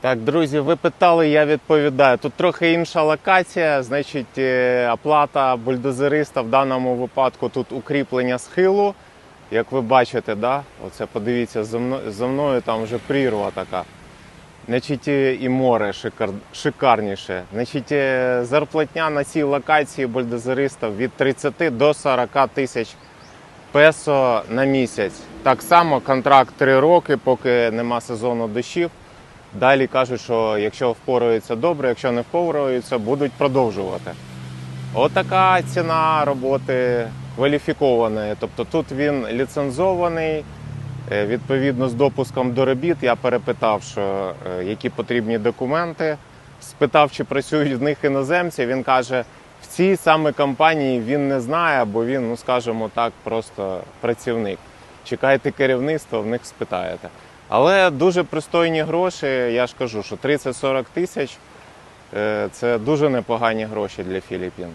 Так, друзі, ви питали, я відповідаю. Тут трохи інша локація, значить, е, оплата бульдозериста в даному випадку тут укріплення схилу. Як ви бачите, да? Оце подивіться, за мною, за мною там вже прірва така. Значить, е, і море шикар, шикарніше. Значить, е, зарплатня на цій локації бульдозериста від 30 до 40 тисяч песо на місяць. Так само контракт 3 роки, поки нема сезону дощів. Далі кажуть, що якщо впораються добре, якщо не впораються, будуть продовжувати. Отака ціна роботи кваліфікованої. Тобто тут він ліцензований, е, відповідно з допуском до робіт. Я перепитав, що, е, які потрібні документи. Спитав, чи працюють в них іноземці. Він каже, в цій саме компанії він не знає, бо він, ну скажімо так, просто працівник. Чекайте керівництва, в них спитаєте. Але дуже пристойні гроші, я ж кажу, що 30-40 тисяч е, це дуже непогані гроші для Філіппін.